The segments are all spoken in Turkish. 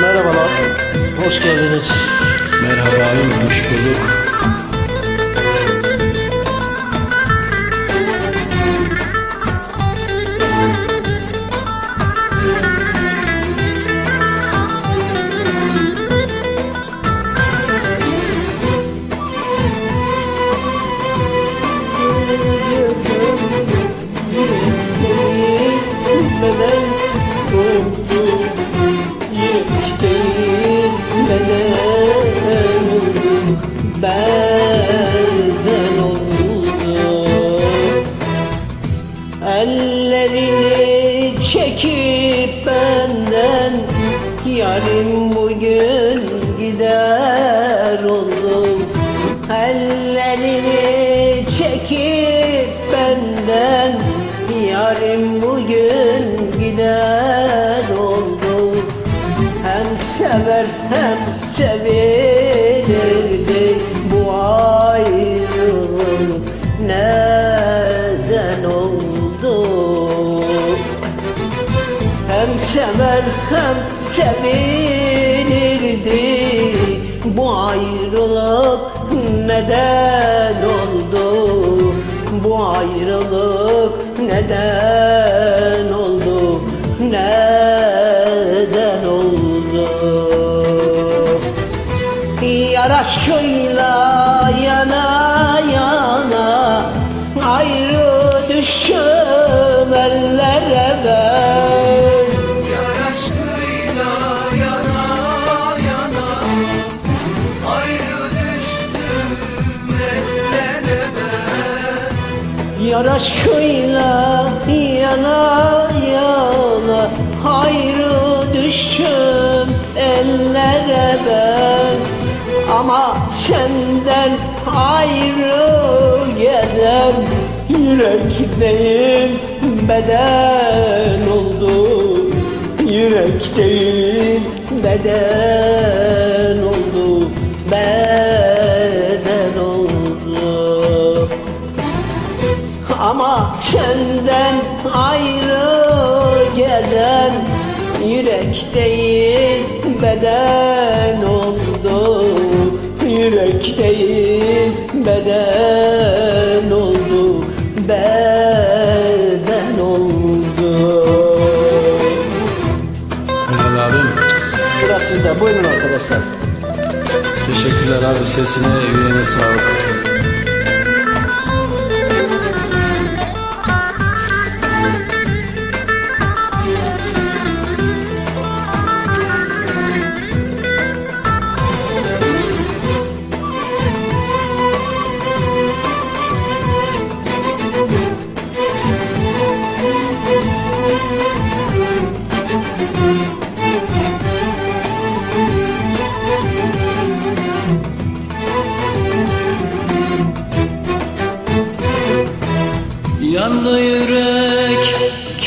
Merhabalar, hoş geldiniz. Merhaba hoş bulduk. Ellerini çekip benden Yarim bugün gider oldum. Ellerini çekip benden Yarim bugün gider oldum. Hem sever hem sevilirdi hem sever hem sevilirdi Bu ayrılık neden oldu? Bu ayrılık neden oldu? Neden oldu? Yar aşkıyla yana yana Ayrı düşüm ellere ben Yar aşkıyla yana yana Ayrı düştüm ellere ben. Ama senden ayrı gelen Yürek değil beden oldu. Yürek değil beden Yürek değil beden oldu Yürek değil beden oldu Beden oldu Merhaba abim. Sıra sizde buyurun arkadaşlar Teşekkürler abi, sesine, yüreğine sağlık.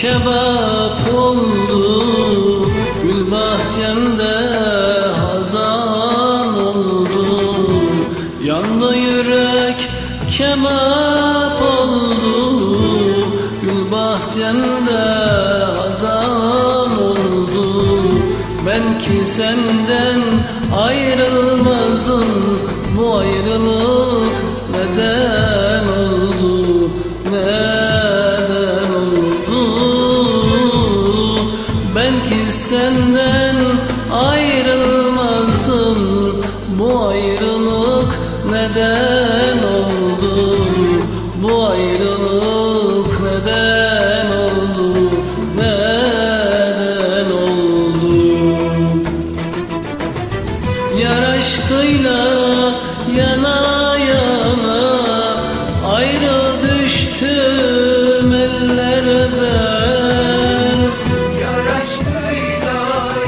Kebap oldu. Gül bahçemde hazan oldu. Yandı yürek kebap oldu. Gül bahçemde hazan oldu. Ben ki senden ayrılmazdım. Bu ayrılık düştüm ellere ben Yar aşkıyla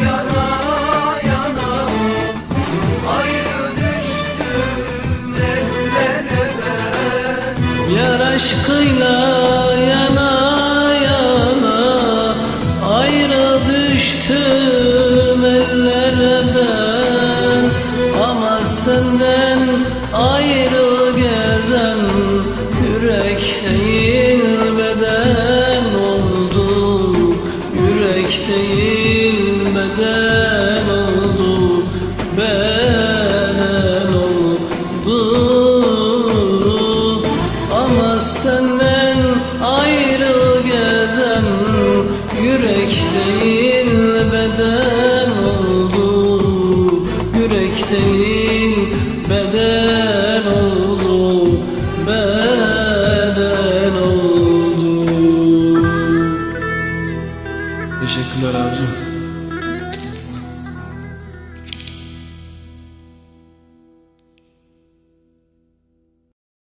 yana yana Ayrı düştüm ellere ben Yar aşkıyla Teşekkürler abicim